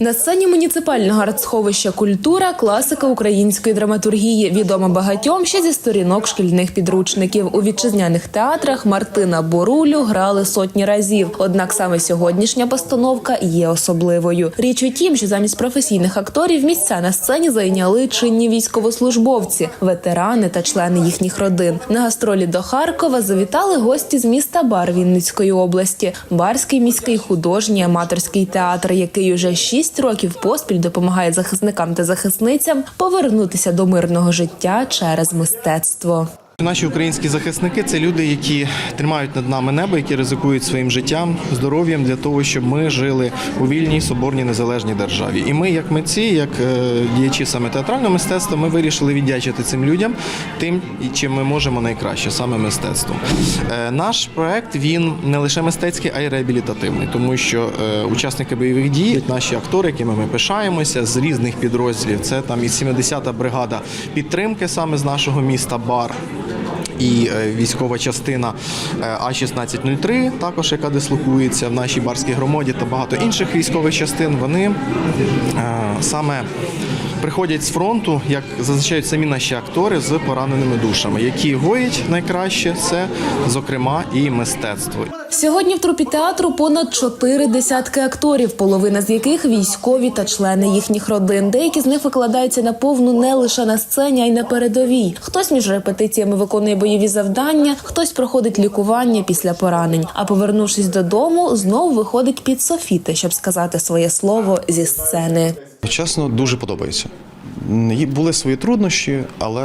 На сцені муніципального артсховища культура класика української драматургії, відома багатьом ще зі сторінок шкільних підручників. У вітчизняних театрах Мартина Борулю грали сотні разів. Однак саме сьогоднішня постановка є особливою. Річ у тім, що замість професійних акторів місця на сцені зайняли чинні військовослужбовці, ветерани та члени їхніх родин. На гастролі до Харкова завітали гості з міста Бар Вінницької області, Барський міський художній аматорський театр, який уже шість років поспіль допомагає захисникам та захисницям повернутися до мирного життя через мистецтво. Наші українські захисники це люди, які тримають над нами небо, які ризикують своїм життям, здоров'ям для того, щоб ми жили у вільній, соборній, незалежній державі. І ми, як митці, як е, діячі саме театрального мистецтва, ми вирішили віддячити цим людям тим, чим ми можемо найкраще, саме мистецтвом. Е, Наш проект він не лише мистецький, а й реабілітативний, тому що е, учасники бойових дій, наші актори, якими ми пишаємося з різних підрозділів. Це там і 70-та бригада підтримки саме з нашого міста Бар і е, військова частина е, А-1603, також яка дислокується в нашій барській громаді та багато інших військових частин, вони е, саме приходять з фронту, як зазначають самі наші актори, з пораненими душами, які гоять найкраще це, зокрема, і мистецтво. Сьогодні в трупі театру понад чотири десятки акторів, половина з яких військові та члени їхніх родин. Деякі з них викладаються на повну не лише на сцені, а й на передовій. Хтось між репетиціями виконує бойові завдання, хтось проходить лікування після поранень. А повернувшись додому, знову виходить під софіти, щоб сказати своє слово зі сцени. Чесно, дуже подобається. Були свої труднощі, але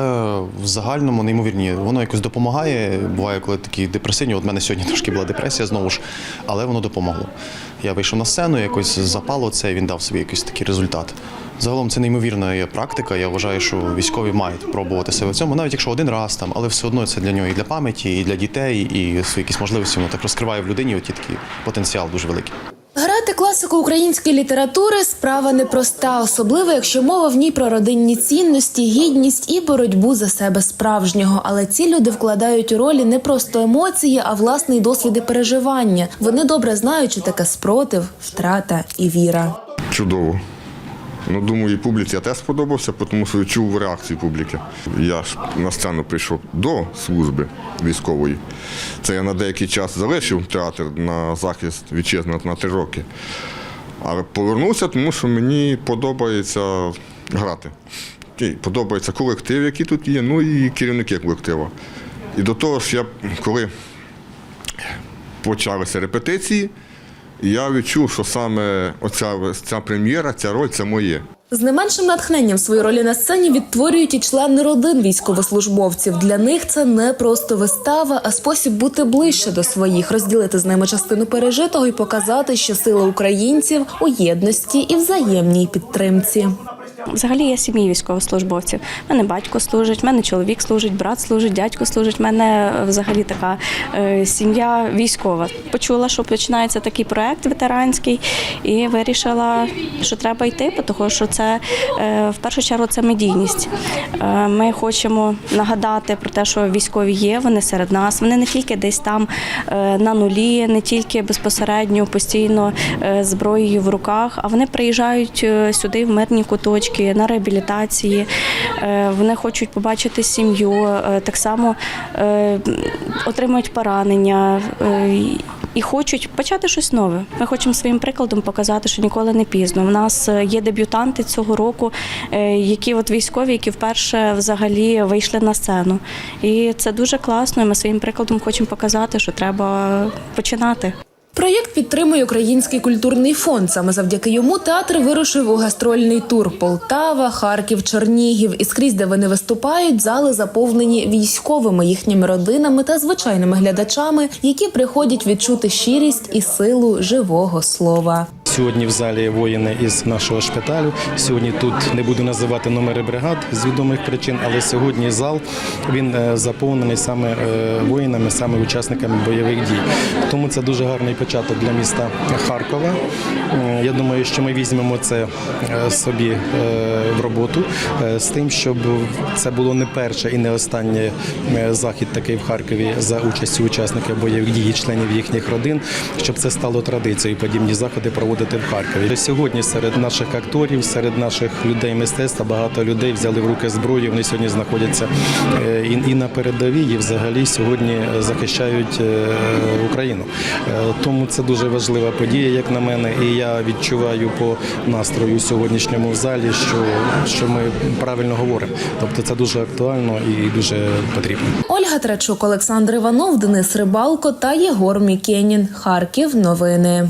в загальному неймовірні. Воно якось допомагає. Буває, коли такі депресивні. От мене сьогодні трошки була депресія знову ж, але воно допомогло. Я вийшов на сцену, якось запало це, він дав собі якийсь такий результат. Загалом це неймовірна є практика. Я вважаю, що військові мають пробувати себе в цьому, навіть якщо один раз там, але все одно це для нього і для пам'яті, і для дітей, і свої якісь можливості. Воно так розкриває в людині. Оті такий потенціал дуже великий. Грати класику української літератури справа непроста, особливо якщо мова в ній про родинні цінності, гідність і боротьбу за себе справжнього. Але ці люди вкладають у ролі не просто емоції, а власний досвід і переживання. Вони добре знають, що таке спротив, втрата і віра. Чудово. Ну, думаю, і публіці я теж сподобався, тому що чув реакцію публіки. Я ж на сцену прийшов до служби військової. Це я на деякий час залишив театр на захист вітчизни на три роки. Але повернувся, тому що мені подобається грати. І Подобається колектив, який тут є, ну і керівники колектива. І до того ж, я коли почалися репетиції, я відчув, що саме оця ця прем'єра, ця роль це моє. З не меншим натхненням свої ролі на сцені відтворюють і члени родин військовослужбовців. Для них це не просто вистава, а спосіб бути ближче до своїх, розділити з ними частину пережитого і показати, що сила українців у єдності і взаємній підтримці. Взагалі я сім'ї військовослужбовців. У мене батько служить, в мене чоловік служить, брат служить, дядько служить. У мене е, взагалі така е, сім'я військова. Почула, що починається такий проект ветеранський, і вирішила, що треба йти, того що це е, в першу чергу це медійність. Ми хочемо нагадати про те, що військові є, вони серед нас. Вони не тільки десь там на нулі, не тільки безпосередньо постійно зброєю в руках, а вони приїжджають сюди в мирні куточки на реабілітації. Е, Вони хочуть побачити сім'ю, е, так само е, отримують поранення. І хочуть почати щось нове. Ми хочемо своїм прикладом показати, що ніколи не пізно. У нас є дебютанти цього року, які от військові, які вперше взагалі вийшли на сцену. І це дуже класно. і Ми своїм прикладом хочемо показати, що треба починати. Проєкт підтримує Український культурний фонд. Саме завдяки йому театр вирушив у гастрольний тур Полтава, Харків, Чернігів. І скрізь, де вони виступають, зали заповнені військовими їхніми родинами та звичайними глядачами, які приходять відчути щирість і силу живого слова. Сьогодні в залі воїни із нашого шпиталю. Сьогодні тут не буду називати номери бригад з відомих причин, але сьогодні зал він е, заповнений саме е, воїнами, саме учасниками бойових дій. Тому це дуже гарний початок для міста Харкова. Я думаю, що ми візьмемо це е, собі в роботу з тим, щоб це було не перше і не останній е, захід такий в Харкові за участю учасників бойових дій, і членів їхніх родин, щоб це стало традицією. Подібні заходи проводити бути Харкові. Сьогодні серед наших акторів, серед наших людей мистецтва багато людей взяли в руки зброю. Вони сьогодні знаходяться е, і, і на передовій, і взагалі сьогодні захищають е, Україну. Е, Тому це дуже важлива подія, як на мене, і я відчуваю по настрою сьогоднішньому в залі, що, що ми правильно говоримо. Тобто це дуже актуально і дуже потрібно. Ольга Трачук, Олександр Іванов, Денис Рибалко та Єгор Мікенін. Харків. Новини.